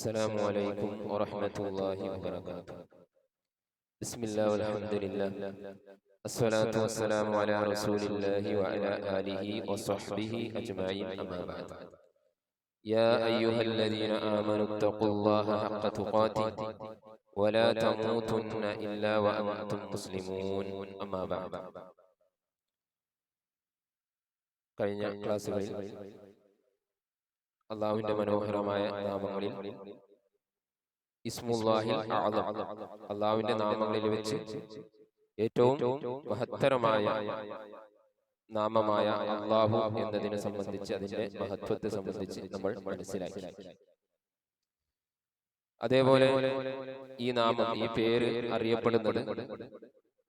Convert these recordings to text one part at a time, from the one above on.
السلام عليكم ورحمة الله وبركاته بسم الله والحمد لله الصلاة والسلام على رسول الله وعلى آله وصحبه أجمعين أما بعد يا أيها الذين آمنوا اتقوا الله حق تقاته ولا تموتن إلا وأنتم مسلمون أما بعد കഴിഞ്ഞ ക്ലാസ്സുകളിൽ അള്ളാഹുവിന്റെ മനോഹരമായ നാമങ്ങളിൽ ഇസ്മുല്ലാഹിൽ അള്ളാഹുവിന്റെ നാമങ്ങളിൽ വെച്ച് ഏറ്റവും മഹത്തരമായ നാമമായ അള്ളാഹു എന്നതിനെ സംബന്ധിച്ച് അതിന്റെ മഹത്വത്തെ സംബന്ധിച്ച് നമ്മൾ മനസ്സിലാക്കി. അതേപോലെ ഈ നാമം ഈ പേര് അറിയപ്പെടുന്നത്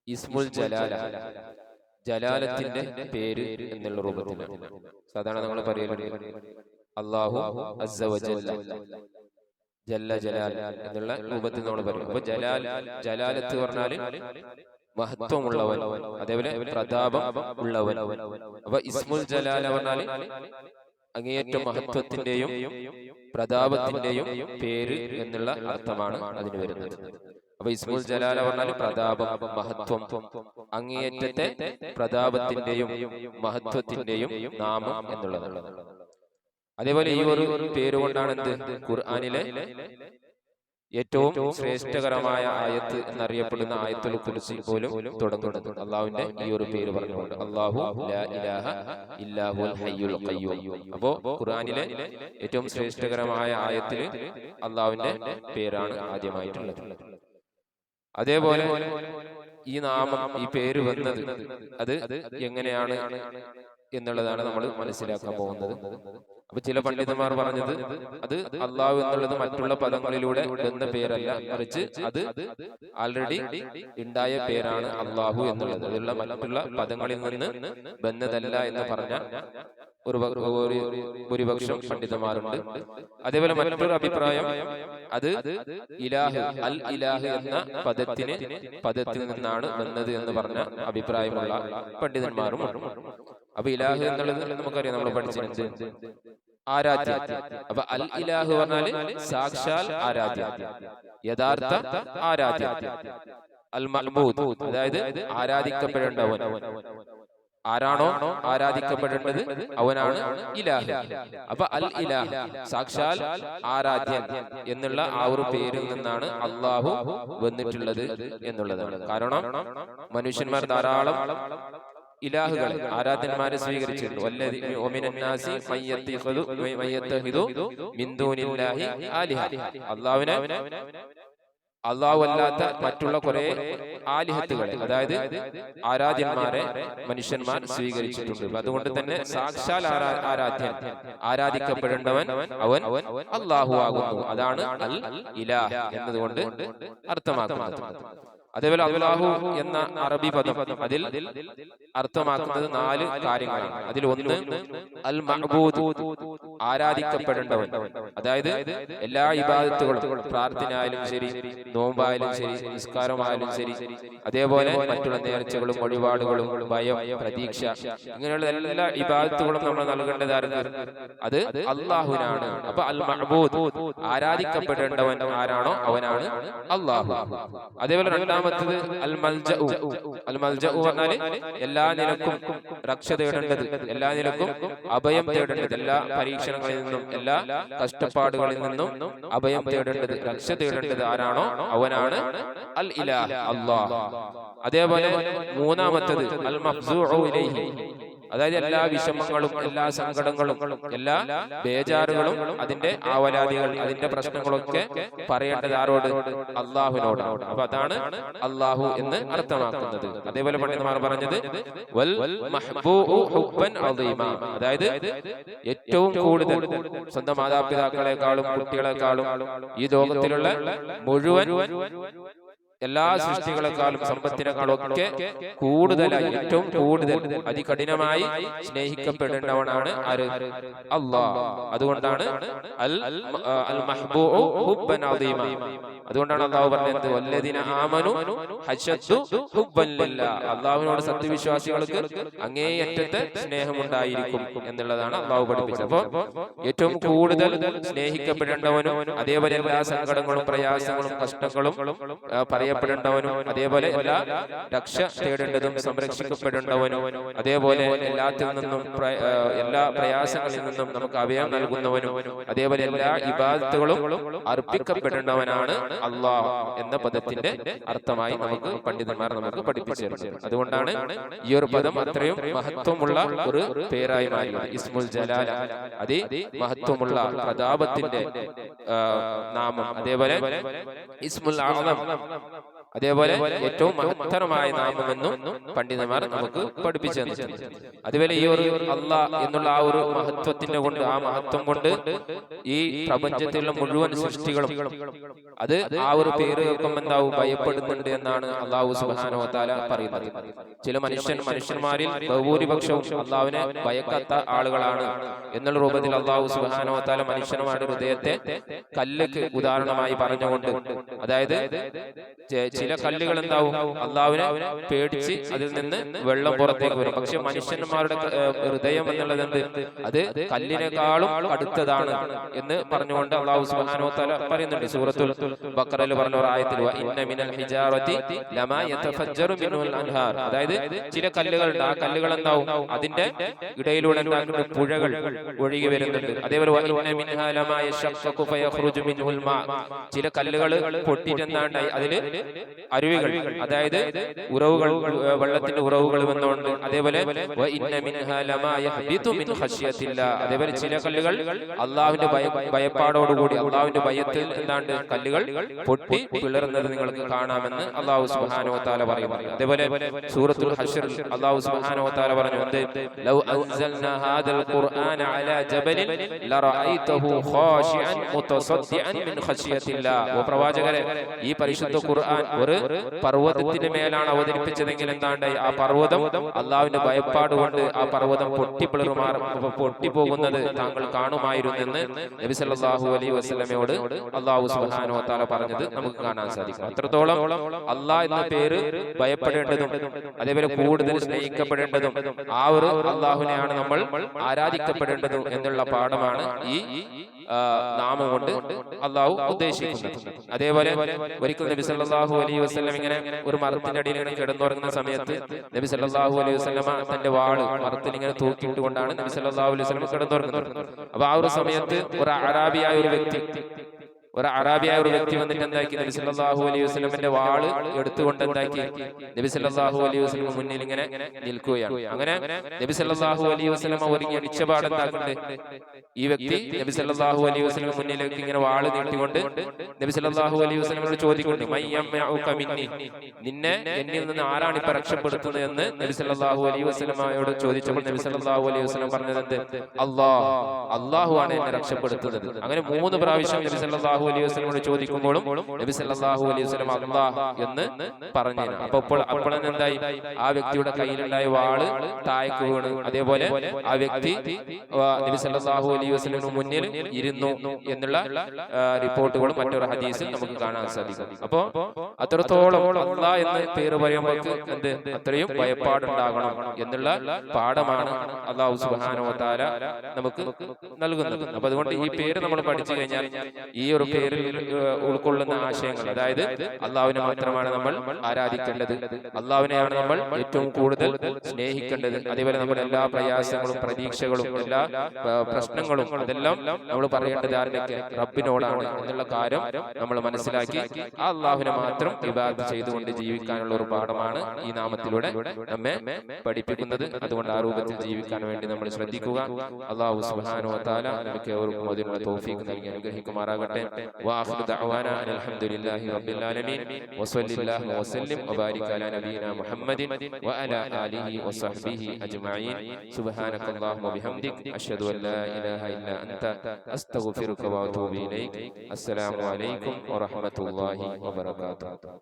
ഇസ്മുൽ ജലാല. ജലാലത്തിന്റെ പേര് എന്നുള്ള രൂപത്തിലാണ്. സാധാരണ നമ്മൾ പറയലുണ്ട്. അള്ളാഹു ജല്ല ജലാൽ എന്നുള്ള രൂപത്തിൽ നമ്മൾ പറയും. അപ്പൊ ജലാൽ ജലാലത്ത് പറഞ്ഞാൽ മഹത്വമുള്ളവൻ അതേപോലെ പ്രതാപം ഉള്ളവൻ. അപ്പൊ ഇസ്മുൽ ജലാൽ പറഞ്ഞാൽ അങ്ങേയറ്റം മഹത്വത്തിന്റെയും പ്രതാപത്തിന്റെയും പേര് എന്നുള്ള അർത്ഥമാണ് അതിന് വരുന്നത്. അപ്പൊ ഇസ്മുൽ ജലാല പറഞ്ഞാൽ പ്രതാപം മഹത്വം. അങ്ങേയറ്റത്തെ പ്രതാപത്തിന്റെയും മഹത്വത്തിന്റെയും നാമം എന്നുള്ളതാണ്. അതേപോലെ ഈ ഒരു പേര് കൊണ്ടാണ് എന്ത്? ഖുർആാനിലെ ഏറ്റവും ശ്രേഷ്ഠകരമായ ആയത്ത് എന്നറിയപ്പെടുന്ന ആയത്തുൽ കുറിച്ച് പോലും തുടങ്ങുന്നത് അള്ളാഹുവിന്റെ ഈ ഒരു പേര് പറഞ്ഞുകൊണ്ട് അള്ളാഹു അപ്പോ ഖുർആനിലെ ഏറ്റവും ശ്രേഷ്ഠകരമായ ആയത്തിൽ അള്ളാഹുവിന്റെ പേരാണ് ആദ്യമായിട്ടുള്ളത്. അതേപോലെ ഈ നാമം ഈ പേര് വന്നത് അത് എങ്ങനെയാണ് എന്നുള്ളതാണ് നമ്മൾ മനസ്സിലാക്കാൻ പോകുന്നത്. അപ്പൊ ചില പണ്ഡിതന്മാർ പറഞ്ഞത് അത് അള്ളാഹു എന്നുള്ളത് മറ്റുള്ള പദങ്ങളിലൂടെ എന്ന പേരല്ല മറിച്ച് അത് ആൾറെഡി ഉണ്ടായ പേരാണ് അള്ളാഹു എന്നുള്ളത്. അതിലുള്ള മറ്റുള്ള പദങ്ങളിൽ നിന്ന് ബന്ധതല്ല എന്ന് പറഞ്ഞ ഒരു ഭൂരിപക്ഷം പണ്ഡിതന്മാരുണ്ട്. അതേപോലെ മറ്റൊരു അഭിപ്രായം അത് ഇലാഹ് അൽ ഇലാഹ് എന്ന പദത്തിന് പദത്തിൽ നിന്നാണ് വന്നത് എന്ന് പറഞ്ഞ അഭിപ്രായമുള്ള പണ്ഡിതന്മാരും അപ്പൊ ഇലാഹു എന്നുള്ളത് നമുക്കറിയാം നമ്മൾ പഠിച്ചിട്ടുണ്ട് ആരാധ്യ. അപ്പൊ അൽ ഇലാഹു പറഞ്ഞാൽ സാക്ഷാൽ ആരാധ്യ. യഥാർത്ഥ ആരാധ്യ. അൽ മഹ്മൂദ്. അതായത് ആരാധിക്കപ്പെടേണ്ടവൻ ആരാണോ ആരാധിക്കപ്പെടേണ്ടത് അവനാണ് ഇലാഹ്. അപ്പൊ അൽ ഇലാഹ് സാക്ഷാൽ ആരാധ്യൻ എന്നുള്ള ആ ഒരു പേരിൽ നിന്നാണ് അള്ളാഹു വന്നിട്ടുള്ളത് എന്നുള്ളതാണ് കാരണം മനുഷ്യന്മാർ ധാരാളം ഇലാഹുകൾ ആരാധന്മാരെ സ്വീകരിച്ചിട്ടുണ്ട്. അല്ലാഹുവിനെ അള്ളാഹു അല്ലാത്ത മറ്റുള്ള കുറെ ആലിഹത്തുകളെ അതായത് ആരാധ്യന്മാരെ മനുഷ്യന്മാർ സ്വീകരിച്ചിട്ടുണ്ട്. അതുകൊണ്ട് തന്നെ സാക്ഷാൽ ആരാധ്യൻ ആരാധിക്കപ്പെടേണ്ടവൻ അവൻ അള്ളാഹു ആകുന്നു. അതാണ് അൽ ഇലാഹ് എന്നതുകൊണ്ട് അർത്ഥമാക്കുന്നത്. അതേപോലെ അള്ളാഹു എന്ന അറബി പദം. അതിൽ അർത്ഥമാക്കുന്നത് നാല് കാര്യങ്ങളാണ്. അതിൽ ഒന്ന് അൽ മഹബൂദ് ആരാധിക്കപ്പെടേണ്ടവൻ അതായത് എല്ലാ ഇബാദത്തുകളും പ്രാർത്ഥനയായാലും ശരി നോമ്പായാലും ശരി നിസ്കാരമായാലും ശരി അതേപോലെ മറ്റുള്ള നേർച്ചകളും വഴിപാടുകളും ഭയം പ്രതീക്ഷ. ഇങ്ങനെയുള്ള എല്ലാ ഇബാദത്തുകളും നമ്മൾ നൽകേണ്ടതായിരുന്നു. അത് അള്ളാഹുനാണ് അപ്പൊ അൽ മഹബൂദ് ആരാധിക്കപ്പെടേണ്ടവൻ ആരാണോ? അവനാണ് അള്ളാഹു. അതേപോലെ രണ്ടാമത്തത് അൽ അൽ പറഞ്ഞാൽ എല്ലാ നിലക്കും രക്ഷ തേടേണ്ടത് എല്ലാ നിലക്കും അഭയം തേടേണ്ടത് എല്ലാ പരീക്ഷണങ്ങളിൽ നിന്നും എല്ലാ കഷ്ടപ്പാടുകളിൽ നിന്നും അഭയം തേടേണ്ടത് രക്ഷ തേടേണ്ടത് ആരാണോ? അവനാണ് അൽ ഇലാഹ് അള്ളാഹ് അതേപോലെ മൂന്നാമത്തത് അൽ മഫ്സൂ ഇലൈഹി. അതായത് എല്ലാ വിഷമങ്ങളും എല്ലാ സങ്കടങ്ങളും എല്ലാ ബേജാറുകളും അതിന്റെ ആവലാദികൾ അതിന്റെ പ്രശ്നങ്ങളൊക്കെ പറയേണ്ടത് ആരോട് അള്ളാഹുനോട് അപ്പൊ അതാണ് അള്ളാഹു എന്ന് അർത്ഥമാക്കുന്നത്. അതേപോലെ പണ്ഡിതമാർ പറഞ്ഞത് വൽ അതായത് ഏറ്റവും കൂടുതൽ സ്വന്തം മാതാപിതാക്കളെക്കാളും കുട്ടികളെക്കാളും ഈ ലോകത്തിലുള്ള മുഴുവൻ എല്ലാ സൃഷ്ടികളെക്കാളും സമ്പത്തിനേക്കാളും ഒക്കെ കൂടുതലായി ഏറ്റവും കൂടുതൽ അതികഠിനമായി സ്നേഹിക്കപ്പെടേണ്ടവനാണ് ആര്? അള്ളാഹ്. അതുകൊണ്ടാണ് അൽ അൽ ഹുബ്ബൻ അദീമ. അതുകൊണ്ടാണ് അള്ളാഹു പറഞ്ഞത് വല്ലതിന് ആമനു. അള്ളാഹുവിനോട് സത്യവിശ്വാസികൾക്ക് അങ്ങേയറ്റത്തെ സ്നേഹമുണ്ടായിരിക്കും എന്നുള്ളതാണ് അള്ളാഹു പഠിപ്പിച്ചത്. അപ്പൊ ഏറ്റവും കൂടുതൽ സ്നേഹിക്കപ്പെടേണ്ടവനും അതേപോലെ എല്ലാ സങ്കടങ്ങളും പ്രയാസങ്ങളും കഷ്ടങ്ങളും പറയപ്പെടേണ്ടവനും അതേപോലെ എല്ലാ രക്ഷ തേടേണ്ടതും സംരക്ഷിക്കപ്പെടേണ്ടവനും അതേപോലെ എല്ലാത്തിൽ നിന്നും എല്ലാ പ്രയാസങ്ങളിൽ നിന്നും നമുക്ക് അഭയം നൽകുന്നവനും അതേപോലെ എല്ലാ ഇബാദത്തുകളും അർപ്പിക്കപ്പെടേണ്ടവനാണ് അള്ളാഹ് എന്ന പദത്തിന്റെ അർത്ഥമായി നമുക്ക് പണ്ഡിതന്മാർ നമുക്ക് പഠിപ്പിച്ചു തരുന്നത്. അതുകൊണ്ടാണ് ഈ ഒരു പദം അത്രയും മഹത്വമുള്ള ഒരു പേരായി മാറിയത് ഇസ്മുൽ ജലാല അതി മഹത്വമുള്ള പ്രതാപത്തിന്റെ നാമം. അതേപോലെ ഇസ്മുൽ ആളം അതേപോലെ ഏറ്റവും മഹത്തരമായ നാമമെന്നും പണ്ഡിതന്മാർ നമുക്ക് പഠിപ്പിച്ചു അതുപോലെ ഈ ഒരു അല്ല എന്നുള്ള ആ ഒരു മഹത്വത്തിന്റെ കൊണ്ട് ആ മഹത്വം കൊണ്ട് ഈ പ്രപഞ്ചത്തിലുള്ള മുഴുവൻ സൃഷ്ടികളും അത് ആ ഒരു പേര് കേൾക്കുമ്പോൾ എന്താവും? ഭയപ്പെടുന്നുണ്ട് എന്നാണ് അള്ളാഹു സുബാനോ താല പറയുന്നത്. ചില മനുഷ്യൻ മനുഷ്യന്മാരിൽ ബഹുഭൂരിപക്ഷവും അള്ളാഹുവിനെ ഭയക്കാത്ത ആളുകളാണ് എന്നുള്ള രൂപത്തിൽ അള്ളാഹു സുബാനോ താല മനുഷ്യന്മാരുടെ ഹൃദയത്തെ കല്ലുക്ക് ഉദാഹരണമായി പറഞ്ഞുകൊണ്ട് അതായത് ചില കല്ലുകൾ എന്താവും അള്ളാവിനെ പേടിച്ച് അതിൽ നിന്ന് വെള്ളം പുറത്തേക്ക് വരും. പക്ഷെ മനുഷ്യന്മാരുടെ ഹൃദയം എന്നുള്ളത് എന്ത്? അത് കല്ലിനേക്കാളും അടുത്തതാണ് എന്ന് പറഞ്ഞുകൊണ്ട് അള്ളാഹു സുബ്ഹാനഹു വതആല പറയുന്നുണ്ട് സൂറത്തുൽ ബഖറയിൽ പറഞ്ഞ ഒരു ആയത്തിൽ "വ ഇന്ന മിനൽ ഹിജാറതി ലമാ യതഫജ്ജറു മിൻഹുൽ അൻഹാർ. അതായത് ചില കല്ലുകൾ ഉണ്ട് ആ കല്ലുകൾ എന്താവും അതിന്റെ ഇടയിലൂടെ പുഴകൾ ഒഴുകി വരുന്നുണ്ട്. അതേപോലെ "വ ഇന്ന മിൻഹാ ലമാ യശഖഖു ഫയഖ്റുജു മിൻഹുൽ മാ. ചില കല്ലുകൾ പൊട്ടിട്ടെന്താണ്ടായി അതിൽ അരുവികൾ അതായത് ഉറവുകൾ വെള്ളത്തിന്റെ ഉറവുകൾ വന്നുകൊണ്ട്. അതേപോലെ "വ മിൻഹാ ലമാ യഹ്ബിതു മിൻ ഖശ്യത്തില്ലാ. അതേപോലെ ചില കല്ലുകൾ അള്ളാഹുവിന്റെ ഭയ ഭയപ്പാടോടുകൂടി അള്ളാഹുവിന്റെ ഭയത്തിൽ എന്താണ്ട് കല്ലുകൾ പൊട്ടി പിളർന്നത് നിങ്ങൾക്ക് കാണാമെന്ന് അള്ളാഹു സുബ്ഹാനഹു താല പറയുന്നു. അതേപോലെ സൂറത്തുൽ ഹഷർ അള്ളാഹു സുബ്ഹാനഹു താല പറഞ്ഞു ഈ പരിശുദ്ധ ഖുർആൻ ഒരു പർവതത്തിന്റെ മേലാണ് അവതരിപ്പിച്ചതെങ്കിൽ എന്താണ്ടായി ആ പർവതം അള്ളാവിന്റെ ഭയപ്പാട് കൊണ്ട് ആ പർവതം പൊട്ടിപ്പിളറുമാർ പൊട്ടിപ്പോകുന്നത് താങ്കൾ കാണുമായിരുന്നെന്ന് നബി സല്ലല്ലാഹു അലൈഹി വസല്ലമയോട് അള്ളാഹു സുബ്ഹാനഹു പറഞ്ഞത് നമുക്ക് കാണാൻ സാധിക്കും. അത്രത്തോളം അള്ളാഹ് എന്ന പേര് ഭയപ്പെടേണ്ടതും അതേപോലെ കൂടുതൽ സ്നേഹിക്കപ്പെടേണ്ടതും ആ ഒരു അള്ളാഹുവിനെയാണ് നമ്മൾ ആരാധിക്കപ്പെടേണ്ടതും എന്നുള്ള പാഠമാണ് ഈ നാമം കൊണ്ട് അള്ളാഹു ഉദ്ദേശിക്കുന്നത് അതേപോലെ ഒരിക്കൽ നബി സല്ലാഹു അലൈഹി വസ്ലം ഇങ്ങനെ ഒരു മരത്തിന്റെ അടിയിൽ ഇങ്ങനെ കിടന്നുറങ്ങുന്ന സമയത്ത് നബി സല്ലാഹു അലൈഹി വസ്ലമ തന്റെ വാൾ മരത്തിൽ ഇങ്ങനെ തൂക്കിയിട്ട് കൊണ്ടാണ് നബി സല്ലാഹു അലൈഹി വസ്ലം കിടന്നുറങ്ങുന്നത്. അപ്പൊ ആ ഒരു സമയത്ത് ഒരു അറാബിയായ ഒരു വ്യക്തി ഒരു അറാബിയായ ഒരു വ്യക്തി വന്നിട്ട് എന്താക്കി? നബി സല്ലല്ലാഹു അലൈഹി വസല്ലമന്റെ വാൾ എടുത്തുകൊണ്ട് എന്താക്കി നബി സല്ലല്ലാഹു അലൈഹി വസല്ലം മുന്നിൽ ഇങ്ങനെ നിൽക്കുകയാണ്. അങ്ങനെ നബി സല്ലല്ലാഹു അലൈഹി വസല്ലമ ഒരുങ്ങി അടിച്ചപാട് എന്താക്കുന്നുണ്ട് ഈ വ്യക്തി നബി സല്ലല്ലാഹു അലൈഹി വസല്ലം മുന്നിലേക്ക് ഇങ്ങനെ വാൾ നീട്ടിക്കൊണ്ട് നബി സല്ലല്ലാഹു അലൈഹി വസല്ലമയോട് ചോദിക്കുന്നുണ്ട് "മൻ യംനഉക മിന്നി?" നിന്നെ എന്നിൽ നിന്ന് ആരാണ് ഇപ്പൊ രക്ഷപ്പെടുത്തുന്നത് എന്ന് നബി സല്ലല്ലാഹു അലൈഹി വസല്ലമയോട് ചോദിച്ചപ്പോൾ നബി സല്ലല്ലാഹു അലൈഹി വസല്ലം പറഞ്ഞത് എന്ത്? അല്ലാഹ് അല്ലാഹു ആണ് എന്നെ രക്ഷപ്പെടുത്തുന്നത് അങ്ങനെ മൂന്ന് പ്രാവശ്യം നബി സല്ലല്ലാഹു അലൈഹി വസല്ലമയോട് ചോദിക്കുമ്പോഴും നബി സല്ലല്ലാഹു അലൈഹി വസല്ലം അല്ലാഹ് എന്ന് പറഞ്ഞു അപ്പൊ അപ്പോൾ അപ്പോൾ എന്തായി? ആ വ്യക്തിയുടെ കയ്യിലുണ്ടായ വാൾ താഴേക്ക് വീണു. അതേപോലെ ആ വ്യക്തി നബി സല്ലല്ലാഹു അലൈഹി വസ്ലമിന് മുന്നിൽ ഇരുന്നു എന്നുള്ള റിപ്പോർട്ടുകളും മറ്റൊരു ഹദീസിൽ നമുക്ക് കാണാൻ സാധിക്കും. അപ്പോ അത്രത്തോളം അല്ലാഹ് എന്ന് പേര് പറയുമ്പോൾ എന്ത്? അത്രയും ഭയപ്പാടുണ്ടാകണം എന്നുള്ള പാഠമാണ് അള്ളാഹു വ തആല നമുക്ക് നൽകുന്നത്. അപ്പൊ അതുകൊണ്ട് ഈ പേര് നമ്മൾ പഠിച്ചു കഴിഞ്ഞാൽ ഈ ഒരു പേരിൽ ഉൾക്കൊള്ളുന്ന ആശയങ്ങൾ. അതായത് അള്ളാഹുവിനെ മാത്രമാണ് നമ്മൾ ആരാധിക്കേണ്ടത്. അള്ളാഹുവിനെയാണ് നമ്മൾ ഏറ്റവും കൂടുതൽ സ്നേഹിക്കേണ്ടത്. അതേപോലെ നമ്മുടെ എല്ലാ പ്രയാസങ്ങളും പ്രതീക്ഷകളും എല്ലാ പ്രശ്നങ്ങളും അതെല്ലാം നമ്മൾ പറയേണ്ടത് ആരുടെയൊക്കെ റബ്ബിനോടാണ് എന്നുള്ള കാര്യം നമ്മൾ മനസ്സിലാക്കി ആ അള്ളാഹുവിനെ മാത്രം വിവാദം ചെയ്തുകൊണ്ട് ജീവിക്കാനുള്ള ഒരു പാഠമാണ് ഈ നാമത്തിലൂടെ നമ്മെ പഠിപ്പിക്കുന്നത്. അതുകൊണ്ട് ആ രൂപത്തിൽ ജീവിക്കാൻ വേണ്ടി നമ്മൾ ശ്രദ്ധിക്കുക. അള്ളാഹു സുഹാനോ വ തആല നമുക്ക് ഏവർക്കും അതിനുള്ള തൗഫീഖ് നൽകി അനുഗ്രഹിക്കുമാറാകട്ടെ. വാഖിറു ദഅവാന അനിൽ ഹംദുലില്ലാഹി റബ്ബിൽ ആലമീൻ. വസല്ലല്ലാഹു വസല്ലിം വബാരിക് അലാ നബീന മുഹമ്മദിൻ വഅലാ ആലിഹി വസഹ്ബിഹി അജ്മഈൻ. സുബ്ഹാനക അല്ലാഹുമ്മ വബിഹംദിക് അഷ്ഹദു അൻ ലാ ഇലാഹ ഇല്ലാ അൻത അസ്തഗ്ഫിറുക വഅതൂബു ഇലൈക്. അസ്സലാമു അലൈക്കും വറഹ്മത്തുള്ളാഹി വബറകാതുഹു.